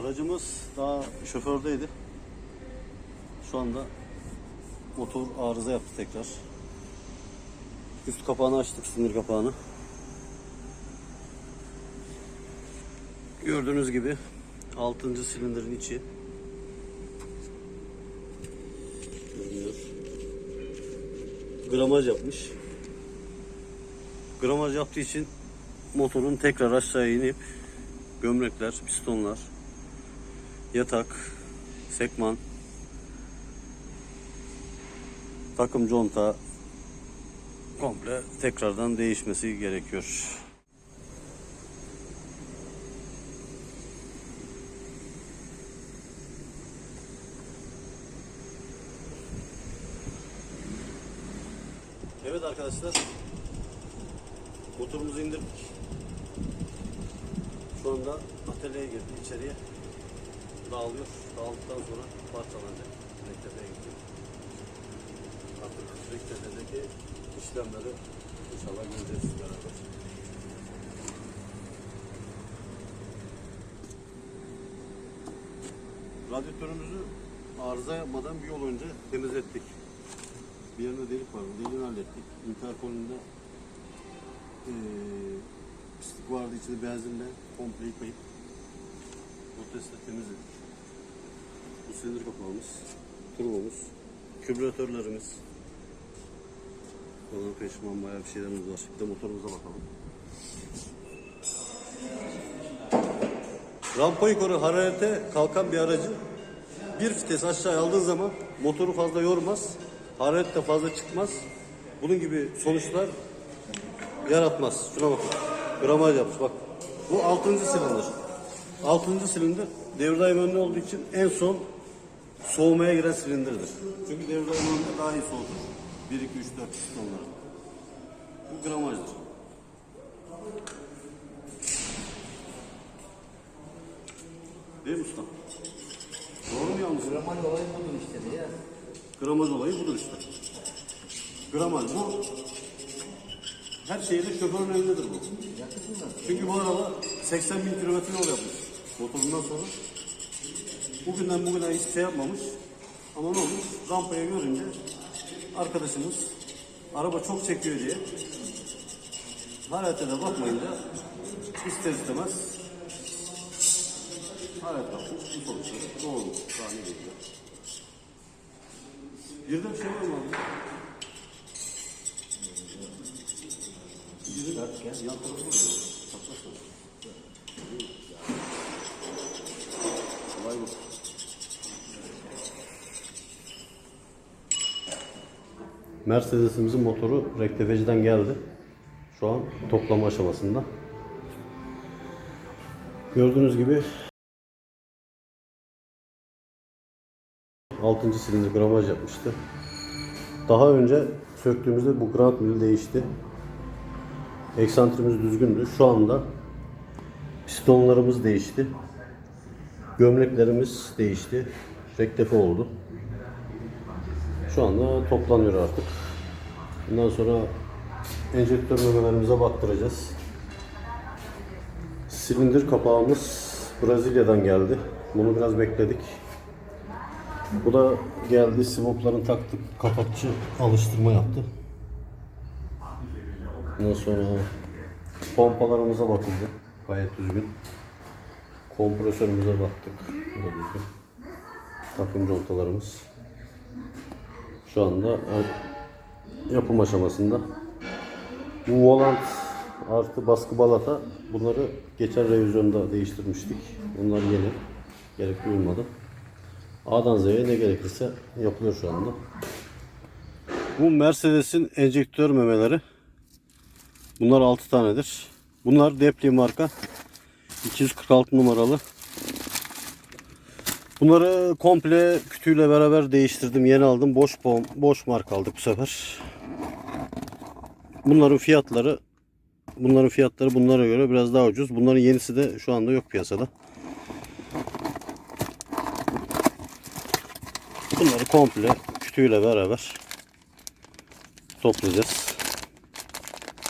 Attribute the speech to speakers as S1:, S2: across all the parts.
S1: Aracımız daha şofördeydi. Şu anda motor arıza yaptı tekrar. Üst kapağını açtık, sinir kapağını. Gördüğünüz gibi 6. silindirin içi görünüyor. Gramaj yapmış. Gramaj yaptığı için motorun tekrar aşağıya inip gömlekler, pistonlar, yatak, sekman, takım conta komple tekrardan değişmesi gerekiyor. Evet arkadaşlar motorumuzu indirdik. Şu anda atölyeye girdi içeriye dağılıyor. Dağıldıktan sonra parçalanacak. Rektefeye gidecek. Artık rektefedeki işlemleri inşallah göreceğiz beraber. Radyatörümüzü arıza yapmadan bir yol önce temizlettik. Bir yerinde delik var. Deliğini hallettik. Interkolünde eee pislik vardı içinde benzinle komple yıkayıp protestle temizledik. Bu silindir kapağımız, turbomuz, kübratörlerimiz falan peşman bayağı bir şeylerimiz var. Bir motorumuza bakalım. Rampa yukarı hararete kalkan bir aracı bir vites aşağı aldığın zaman motoru fazla yormaz. Hararet de fazla çıkmaz. Bunun gibi sonuçlar yaratmaz. Şuna bakın. Gramaj yapmış bak. Bu 6. silindir. 6. silindir devir daim önlü olduğu için en son soğumaya giren silindirdir. Çünkü devir daim önlü daha iyi soğutur. 1, 2, 3, 4 pistonları. Bu gramajdır. Değil mi usta? Doğru mu yanlış?
S2: Gramaj olayı budur işte ya.
S1: Gramaj olayı budur işte. Gramaj bu. Her şeyde şoförün elindedir bu. Çünkü bu araba 80 bin kilometre yol yapmış motorundan sonra. Bugünden bugüne hiçbir şey yapmamış. Ama ne olmuş? Rampaya görünce arkadaşımız araba çok çekiyor diye harete de bakmayınca ister istemez haret yapmış. Bu sonuçta doğru. Daha ne geliyor? Bir de bir şey var mı abi? Bir de yan tarafı var. Çapraz var. Olay bu. Mercedes'imizin motoru rektefeciden geldi. Şu an toplama aşamasında. Gördüğünüz gibi 6. silindir gramaj yapmıştı. Daha önce söktüğümüzde bu grand mil değişti. Eksantrimiz düzgündü. Şu anda pistonlarımız değişti. Gömleklerimiz değişti. Rektefe oldu. Şu anda toplanıyor artık. Bundan sonra enjektör memelerimize baktıracağız. Silindir kapağımız Brezilya'dan geldi. Bunu biraz bekledik. Bu da geldi sivopların taktık kapakçı alıştırma yaptı. Ondan sonra pompalarımıza bakıldı. Gayet düzgün. Kompresörümüze baktık. Takım contalarımız. Şu anda yapım aşamasında. Bu volant artı baskı balata bunları geçen revizyonda değiştirmiştik. Bunlar yeni. Gerek duyulmadı. A'dan Z'ye ne gerekirse yapılıyor şu anda. Bu Mercedes'in enjektör memeleri. Bunlar 6 tanedir. Bunlar Depli marka. 246 numaralı. Bunları komple kütüğüyle beraber değiştirdim. Yeni aldım. Boş boş marka aldık bu sefer. Bunların fiyatları bunların fiyatları bunlara göre biraz daha ucuz. Bunların yenisi de şu anda yok piyasada. Bunları komple kütüğüyle beraber toplayacağız.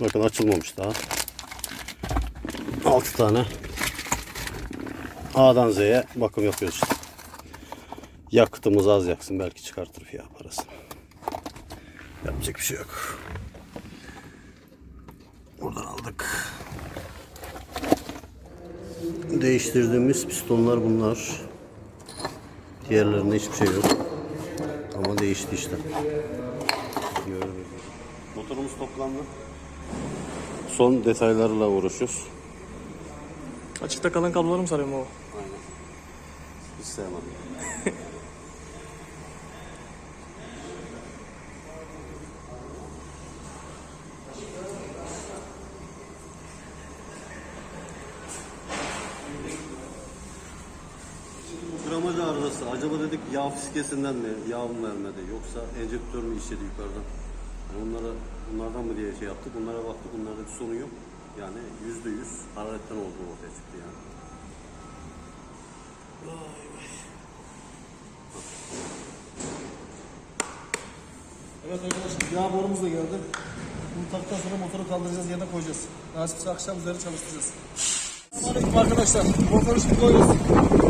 S1: Bakın açılmamış daha. 6 tane A'dan Z'ye bakım yapıyoruz işte. Yakıtımız az yaksın belki çıkartır fiyat parasını. Yapacak bir şey yok. Buradan aldık. Değiştirdiğimiz pistonlar bunlar. Diğerlerinde hiçbir şey yok. Ama değişti işte. Gördüğünüz. Motorumuz toplandı. Son detaylarla uğraşıyoruz.
S2: Açıkta kalan kabloları mı sarıyorum baba?
S1: Fiskesinden mi, yağ mı vermedi yoksa enjektör mü işledi yukarıdan? Onlara, bunlardan mı diye şey yaptık. Bunlara baktık. Bunlarda bir sorun yok. Yani yüzde yüz hararetten olduğu ortaya çıktı yani.
S3: Evet arkadaşlar yağ borumuz da geldi. Bunu taktıktan sonra motoru kaldıracağız yerine koyacağız. Nasipse akşam üzeri çalıştıracağız. Selamünaleyküm arkadaşlar. Motoru şimdi koyuyoruz.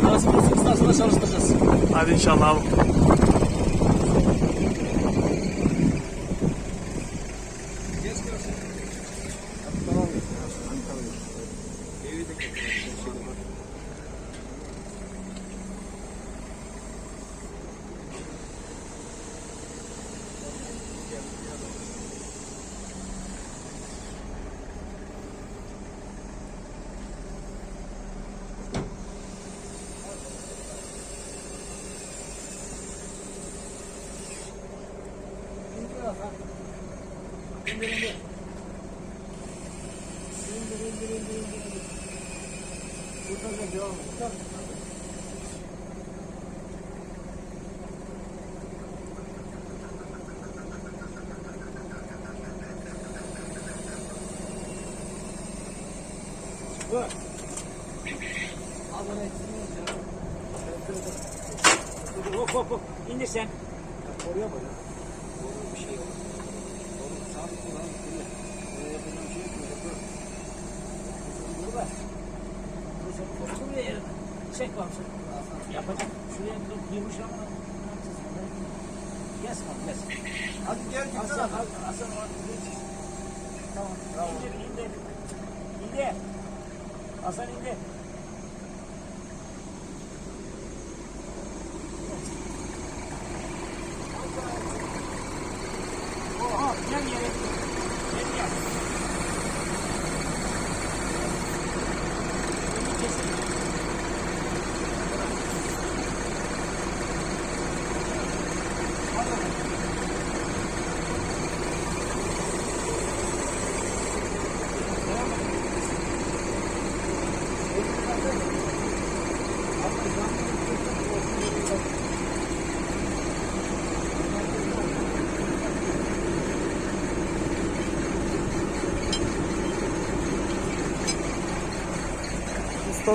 S3: Nasip olursa istasyona çalıştıracağız.
S2: Hadi inşallah abi.
S4: Hop hop hop. İndir sen. Şuraya çek bak sen. Yapacak. Şuraya kırıp girmiş ama. Kes bak kes.
S3: Hadi gel
S4: Hasan, Hasan, Hasan. Tamam. Bravo. İndir, indir. İndir. Hasan indir. Oha, gel yere. Gel gel. Önünü kesin.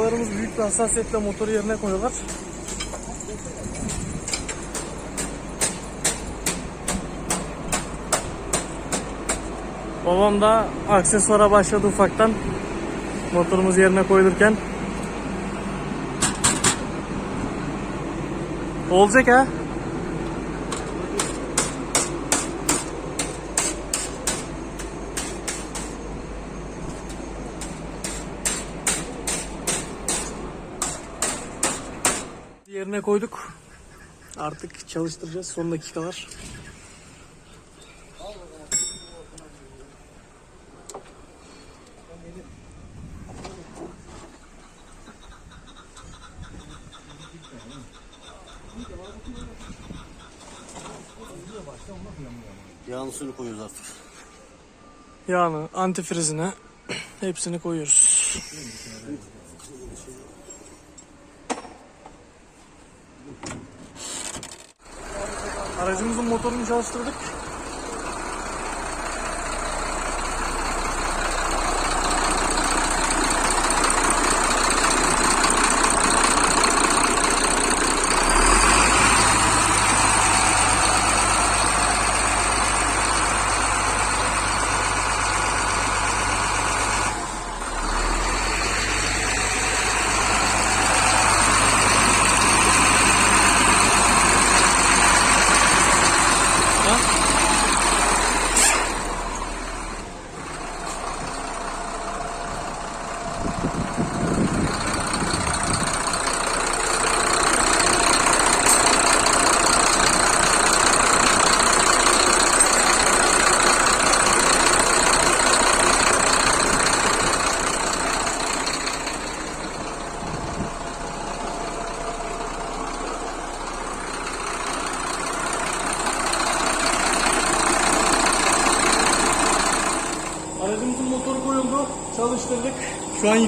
S2: Ustalarımız büyük bir hassasiyetle motoru yerine koyuyorlar. Babam da aksesuara başladı ufaktan. Motorumuz yerine koyulurken. Olacak ha? Yerine koyduk. Artık çalıştıracağız son dakikalar.
S1: Yağını suyunu koyuyoruz artık.
S2: Yağını, antifrizine hepsini koyuyoruz. Aracımızın motorunu çalıştırdık.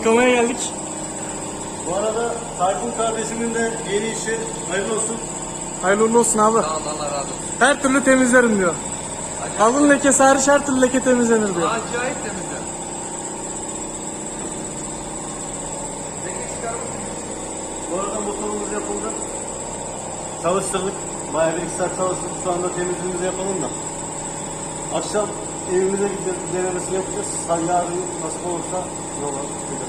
S2: Yıkamaya geldik.
S1: Bu arada Tayfun kardeşimin de yeni işi hayırlı olsun.
S2: Hayırlı uğurlu olsun abi.
S5: Allah razı olsun.
S2: Her türlü temizlerim diyor. Alın lekesi hariç her türlü leke temizlenir diyor.
S5: Acayip temizler. Peki çıkarım.
S1: Bu arada motorumuz yapıldı. Çalıştırdık. Bayağı bir iki saat çalıştık. Şu anda temizliğimizi yapalım da. Akşam evimize gideceğiz. Denemesini yapacağız. Yarın nasip olursa yola çıkacağız.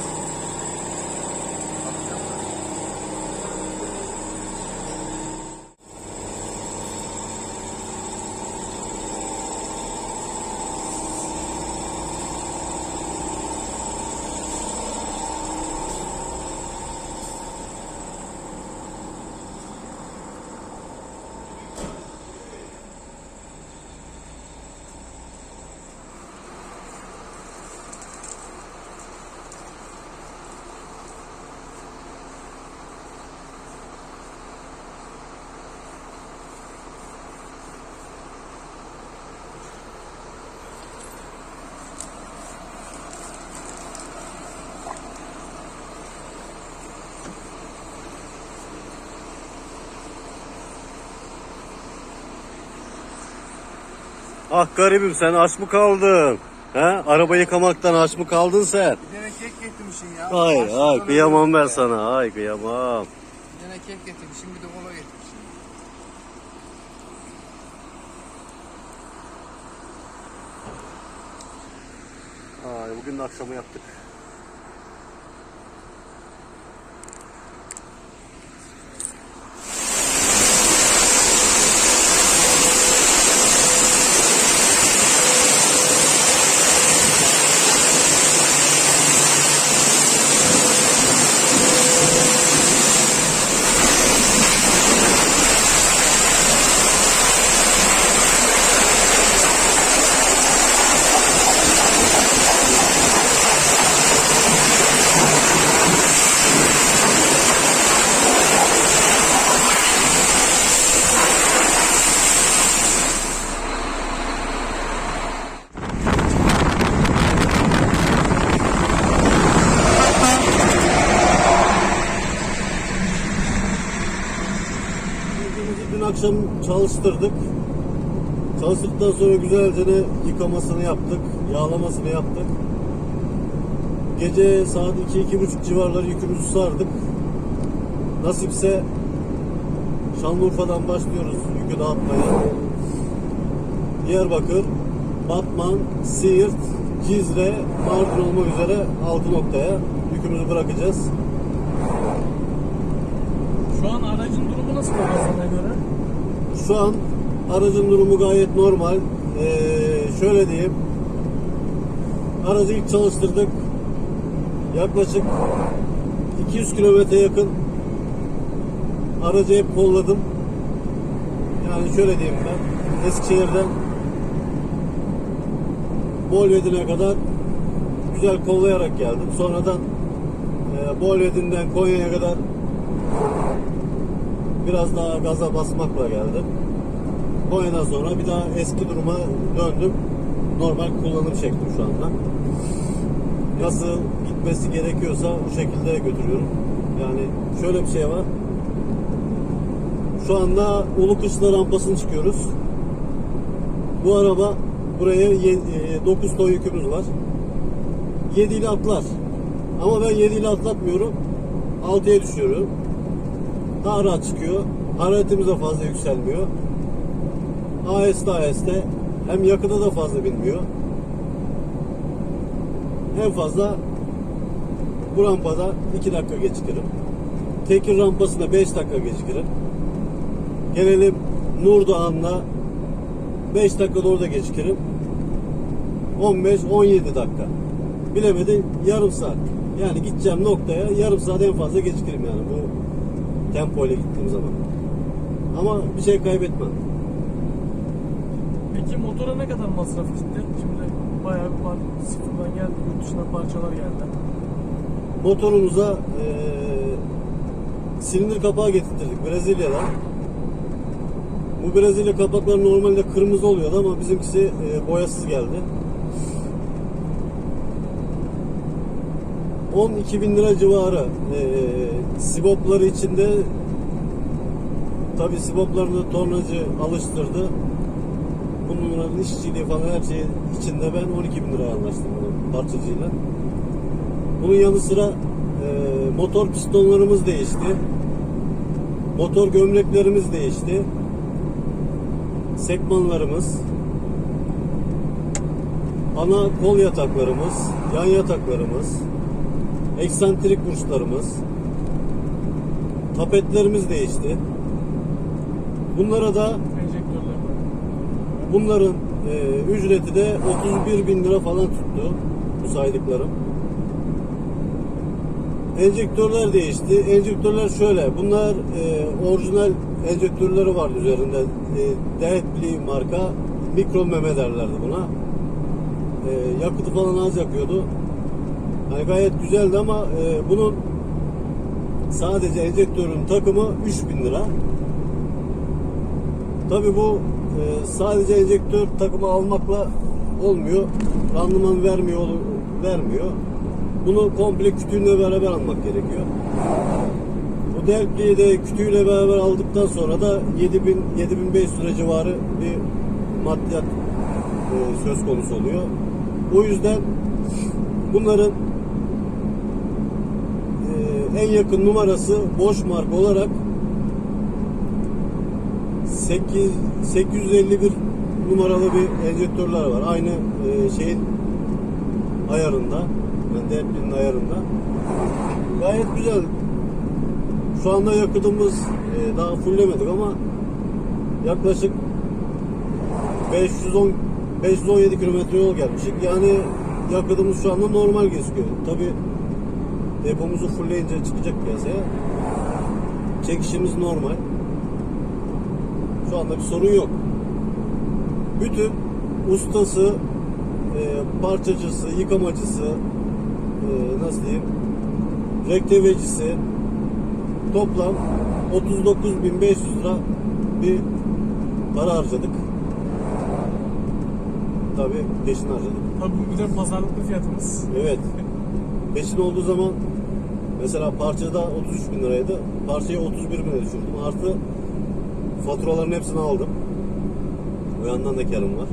S1: Ah garibim sen aç mı kaldın? He? Araba yıkamaktan aç mı kaldın sen?
S5: Bir tane kek getirmişsin ya.
S1: Ay
S5: Başlıktan
S1: ay kıyamam
S5: öldüm
S1: ben
S5: be.
S1: sana ay kıyamam.
S5: Bir tane kek getirmişsin bir de kola getirmişsin.
S1: Ay bugün de akşamı yaptık. Akşam çalıştırdık. Çalıştıktan sonra güzelce de yıkamasını yaptık, yağlamasını yaptık. Gece saat 2-2.30 civarları yükümüzü sardık. Nasipse Şanlıurfa'dan başlıyoruz yükü dağıtmaya. Diyarbakır, Batman, Siirt, Cizre, Mardin olmak üzere 6 noktaya yükümüzü bırakacağız.
S2: Şu an aracın durumu nasıl baba sana göre?
S1: Şu an aracın durumu gayet normal. Ee, şöyle diyeyim. Aracı ilk çalıştırdık. Yaklaşık 200 kilometre yakın aracı hep kolladım. Yani şöyle diyeyim ben. Eskişehir'den Bolvedin'e kadar güzel kollayarak geldim. Sonradan e, Bolvedin'den Konya'ya kadar biraz daha gaza basmakla geldim. Konya'dan sonra bir daha eski duruma döndüm. Normal kullanım şeklim şu anda. Nasıl gitmesi gerekiyorsa bu şekilde götürüyorum. Yani şöyle bir şey var. Şu anda Ulu Kışla rampasını çıkıyoruz. Bu araba buraya 9 ton yükümüz var. 7 ile atlar. Ama ben 7 ile atlatmıyorum. 6'ya düşüyorum. Daha rahat çıkıyor. Hararetimiz de fazla yükselmiyor. Aheste aheste hem yakıta da fazla binmiyor. En fazla bu rampada 2 dakika gecikirim. Tekir rampasında 5 dakika gecikirim. Gelelim Nurdoğan'la 5 dakikada orada gecikirim. 15-17 dakika. Bilemedin yarım saat. Yani gideceğim noktaya yarım saat en fazla gecikirim yani bu tempoyla gittiğim zaman. Ama bir şey kaybetmem.
S2: Peki motora ne kadar masraf gitti? Şimdi bayağı bir par sıfırdan geldi. Yurt dışından parçalar geldi.
S1: Motorumuza eee silindir kapağı getirttirdik Brezilya'dan. Bu Brezilya kapakları normalde kırmızı oluyordu ama bizimkisi eee, boyasız geldi. 12 bin lira civarı eee sibopları içinde tabi siboplarını tornacı alıştırdı. Bunların işçiliği falan her şey içinde ben 12 bin liraya anlaştım bu parçacıyla. Bunun yanı sıra e, motor pistonlarımız değişti. Motor gömleklerimiz değişti. Sekmanlarımız, ana kol yataklarımız, yan yataklarımız, eksantrik burçlarımız, tapetlerimiz değişti. Bunlara da. Bunların e, ücreti de 31 bin lira falan tuttu bu saydıklarım. Enjektörler değişti. Enjektörler şöyle. Bunlar e, orijinal enjektörleri vardı üzerinde. E, Deadly marka mikro meme derlerdi buna. E, yakıtı falan az yakıyordu. Yani gayet güzeldi ama e, bunun sadece enjektörün takımı 3000 lira. Tabi bu e, sadece enjektör takımı almakla olmuyor. Randıman vermiyor, vermiyor. Bunu komple kütüğünle beraber almak gerekiyor. Bu Delphi'yi de kütüğüyle beraber aldıktan sonra da 7000 7500 lira civarı bir maddiyat e, söz konusu oluyor. O yüzden bunların e, en yakın numarası boş marka olarak 8 851 numaralı bir enjektörler var. Aynı e, şeyin ayarında. Yani Depli'nin ayarında. Gayet güzel. Şu anda yakıtımız e, daha fulllemedik ama yaklaşık 510 517 kilometre yol gelmişik. Yani yakıtımız şu anda normal gözüküyor. Tabi depomuzu fullleyince çıkacak piyasaya. Çekişimiz normal. Şu anda bir sorun yok. Bütün ustası, e, parçacısı, yıkamacısı, e, nasıl diyeyim, rektevecisi toplam 39.500 lira bir para harcadık. Tabii peşin harcadık.
S2: Tabii bu bir de pazarlıklı fiyatımız.
S1: Evet. Peşin olduğu zaman mesela parçada 33 bin liraydı. Parçayı 31 bine düşürdüm. Artı faturaların hepsini aldım. O yandan da karım var.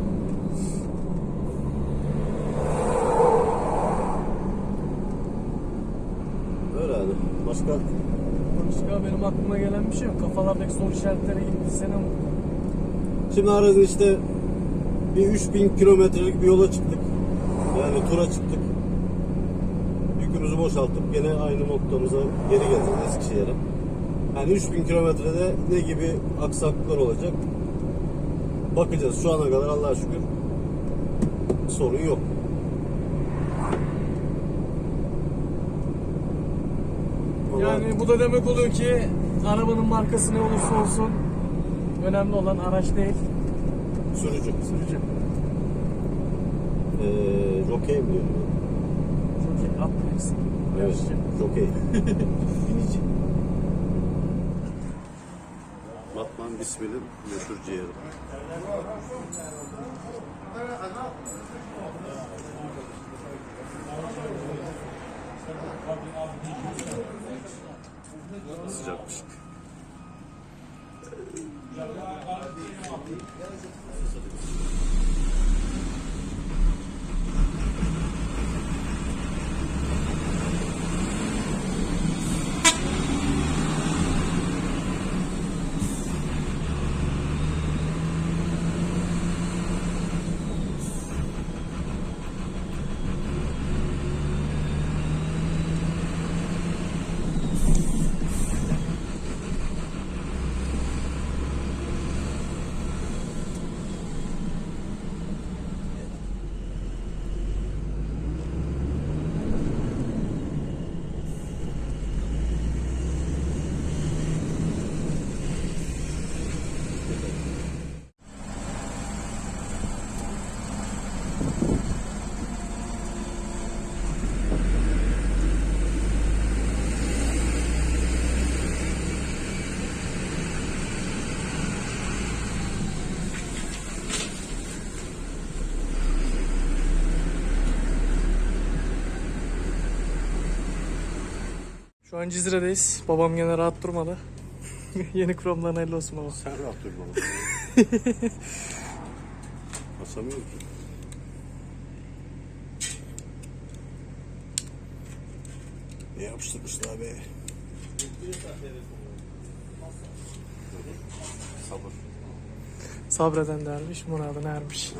S1: Öyle yani. Başka
S2: Başka benim aklıma gelen bir şey yok. Kafalardaki soru işaretleri gitti sene mi?
S1: Şimdi arazide işte bir 3000 kilometrelik bir yola çıktık. Yani tura çıktık. Yükümüzü boşaltıp gene aynı noktamıza geri geleceğiz Eskişehir'e. Yani 3000 kilometrede ne gibi aksaklıklar olacak? Bakacağız. Şu ana kadar Allah'a şükür sorun yok. Vallahi
S2: Yani bu da demek oluyor ki arabanın markası ne olursa olsun önemli olan araç değil,
S1: sürücü.
S2: sürücü.
S1: Ee, jockey mi diyorum?
S2: Rahat etsin.
S1: Evet.
S2: Çok
S1: iyi.
S2: İnici.
S1: Batman Bismil'in meşhur ciğeri. Sıcakmış. Thank you.
S2: Şu an Cizre'deyiz. Babam gene rahat durmadı. Yeni kromdan hayırlı olsun baba.
S1: Sen rahat dur bana. Basamıyorum ki. Ne yapıştırmışlar be? Sabır.
S2: Sabreden dermiş, muradına ermiş.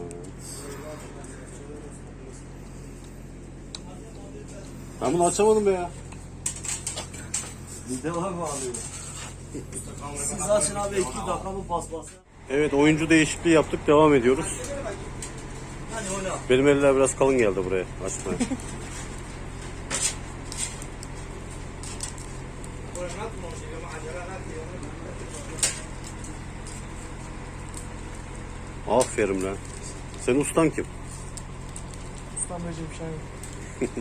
S1: Ben bunu açamadım be ya.
S3: Siz açın abi 2 dakika bu paspası.
S1: Evet oyuncu değişikliği yaptık devam ediyoruz. Benim eller biraz kalın geldi buraya açmaya. Aferin lan. Senin ustan kim?
S2: Ustam Recep Şahin.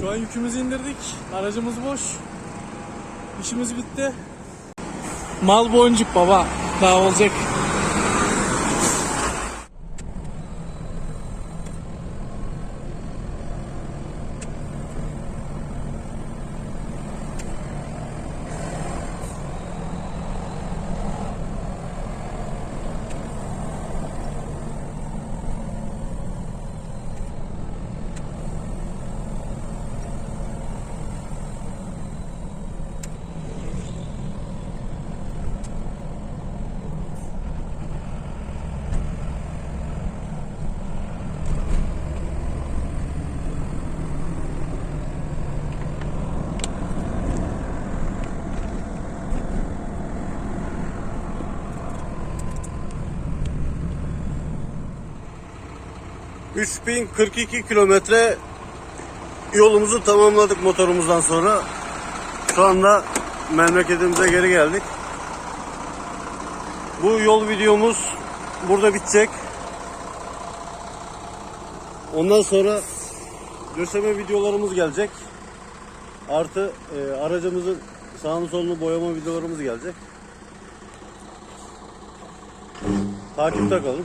S2: Şu an yükümüzü indirdik. Aracımız boş. İşimiz bitti. Mal boncuk baba. Daha olacak.
S1: ...3042 kilometre yolumuzu tamamladık motorumuzdan sonra. Şu anda memleketimize geri geldik. Bu yol videomuz burada bitecek. Ondan sonra döşeme videolarımız gelecek. Artı e, aracımızın sağını solunu boyama videolarımız gelecek. Takipte kalın.